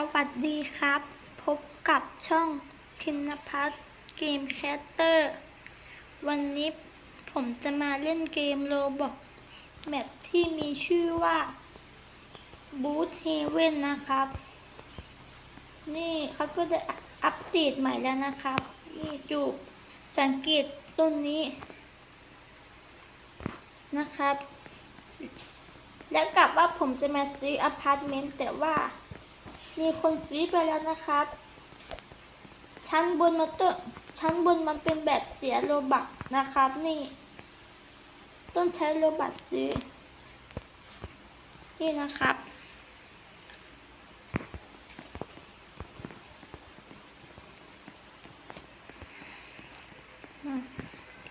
สวัสดีครับ พบกับช่องคินพัทเกมแคสเตอร์ วันนี้ผมจะมาเล่นเกมโรบอกแมปที่มีชื่อว่า Boot Haven นะครับ นี่เขาก็ได้อัปเดตใหม่แล้วนะครับ นี่จูบสังเกตต้นนี้นะครับ แล้วกลับว่าผมจะมาซื้ออพาร์ตเมนต์แต่ว่า มีคนซื้อไปแล้วนะครับ ชั้นบนมันต้นชั้นบนมันเป็นแบบเสียโลบักนะครับนี่ ต้องใช้โลบักซื้อ นี่นะครับ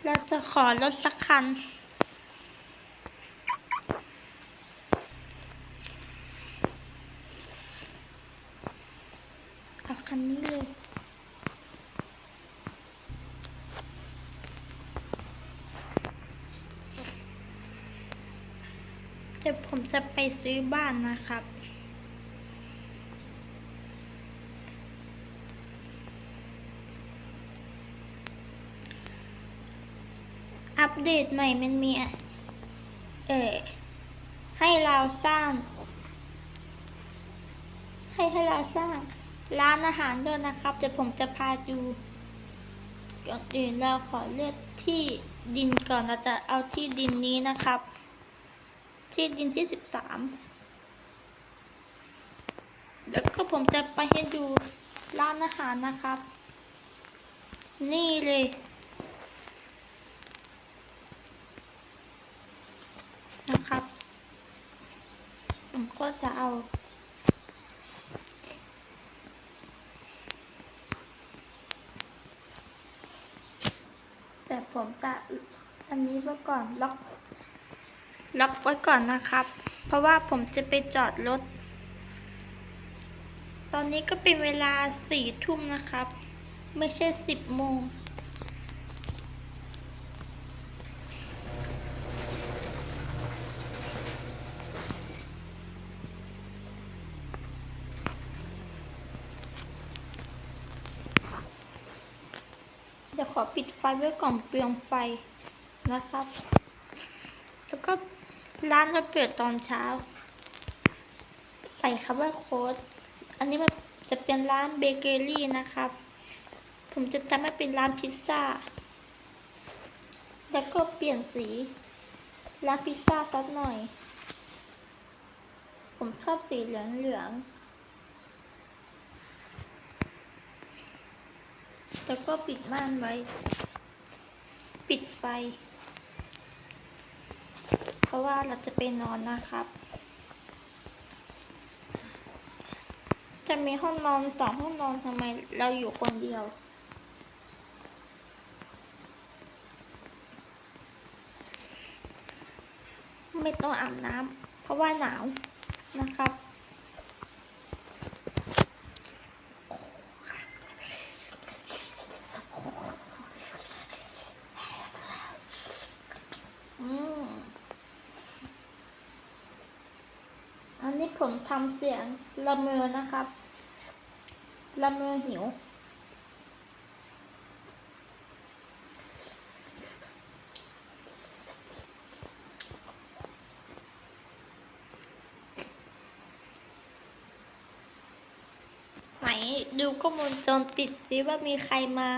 เราจะขอรถสักคัน เอา คันนี้เลย เดี๋ยวผมจะไปซื้อบ้านนะครับอัปเดตใหม่มันมีเออให้เราสร้าง ให้ให้เราสร้าง ร้านอาหารด้วยนะครับเดี๋ยวผมจะพาดูก่อนอื่นเราขอเลือกที่ดินก่อนเราจะเอาที่ดินนี้นะครับ ที่ดินที่สิบสามแล้วก็ผมจะไปให้ดูร้านอาหารนะครับ นี่เลย นะครับ ผมก็จะเอา ผมจะอันนี้ไว้ก่อนล็อกล็อกไว้ก่อนนะครับ เพราะว่าผมจะไปจอดรถ ตอนนี้ก็เป็นเวลาสี่ทุ่มนะครับ ไม่ใช่สิบโมง ขอปิดไฟไว้ก่อนเปลืองไฟนะครับ แล้วก็ร้านจะเปิดตอนเช้า ใส่คำว่าโค้ด อันนี้มันจะเป็นร้านเบเกอรี่นะครับ ผมจะทำให้เป็นร้านพิซซ่า แล้วก็เปลี่ยนสี ร้านพิซซ่าสักหน่อย ผมชอบสีเหลืองเหลือง แล้วก็ปิดม่านไว้ ปิดไฟ เพราะว่าเราจะไปนอนนะครับ จะมีห้องนอนสองห้องนอนทำไมเราอยู่คนเดียว ไม่ต้องอาบน้ำเพราะว่าหนาวนะครับ อืม อันนี้ ผมทำเสียงละเมอนะครับละเมอหิว ไหนดูกล้องวงจรปิดสิว่ามีใครมา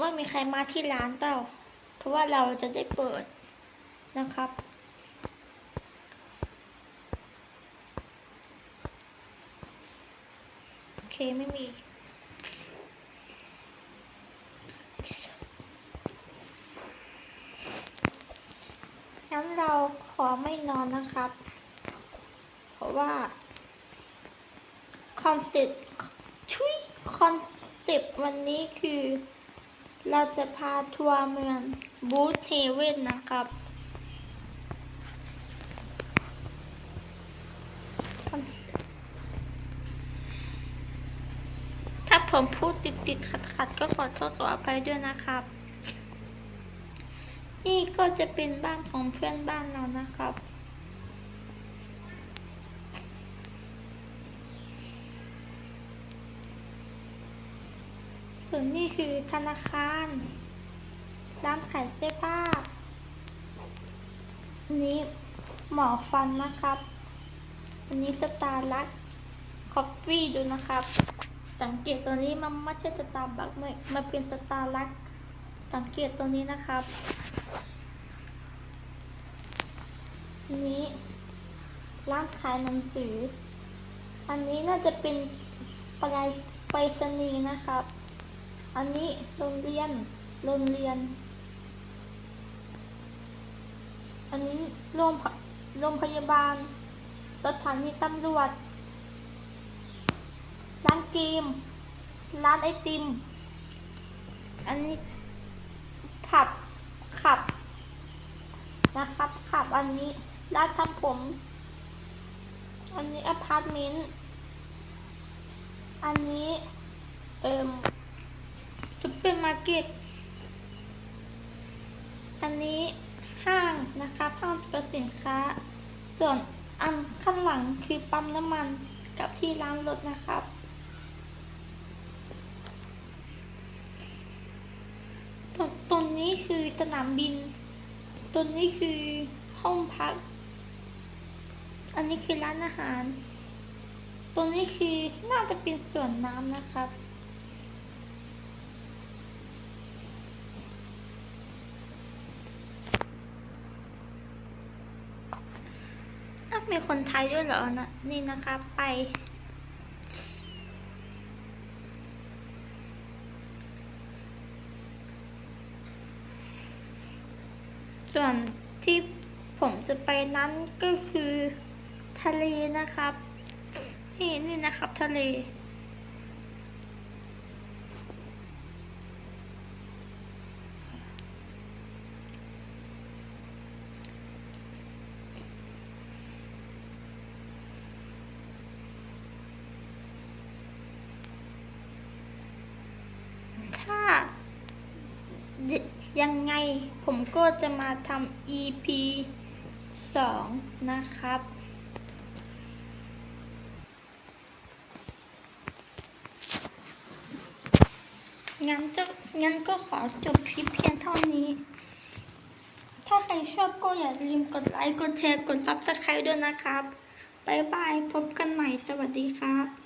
ว่ามีใครมาที่ร้านเปล่า เพราะว่าเราจะได้เปิดนะครับ โอเค ไม่มี งั้นเราขอไม่นอนนะครับ เพราะว่า คอนเซ็ปต์ชุยคอนเซ็ปต์วันนี้คือ เราจะพาทัวร์เมืองบูธเฮเว่นนะครับ concept ถ้า ผมพูดติดติดขัดขัดก็ขอโทษต่อไปด้วยนะครับ นี่ก็จะเป็นบ้านของเพื่อนบ้านเรานะครับส่วนนี่คือธนาคาร ร้านขายเสื้อผ้า นี้หมอฟันนะครับ อันนี้สตาร์ลักคอฟฟี่ดูนะครับ สังเกตตัวนี้มันไม่ใช่สตาร์บัคมันมันเป็นสตาร์ลักสังเกตตัวนี้นะครับนี้ร้านขายหนังสือ อันนี้น่าจะเป็นปลายไปรษณีย์นะครับ อันนี้โรงเรียน โรงเรียน อันนี้โรงโรงพยาบาล สถานีตำรวจ ร้านเกม ร้านไอติม อันนี้ผับขับ นะครับขับอันนี้ร้านทำผม อันนี้อพาร์ตเมนต์ อันนี้เอ่มซุปเปอร์มาร์เก็ต อันนี้ห้างนะครับห้างสรรพสินค้า ส่วนอันข้างหลังคือปั๊มน้ำมันกับที่ร้านรถนะครับ ตรงตรงนี้คือสนามบิน ตรงนี้คือห้องพัก อันนี้คือร้านอาหาร ตรงนี้คือน่าจะเป็นสวนน้ำนะครับอ้าวมีคนไทยด้วยเหรอนะนี่นะคะไป ส่วนที่ผมจะไปนั้นก็คือทะเลนะครับ นี่นี่นะครับทะเล ถ้า ยังไงผมก็จะมาทำ EP 2 นะครับ งั้นจะงั้นก็ขอจบคลิปเพียงเท่านี้ ถ้าใครชอบก็อย่าลืมกดไลค์ กดแชร์ กด Subscribe ด้วยนะครับ บ๊ายบาย พบกันใหม่ สวัสดีครับ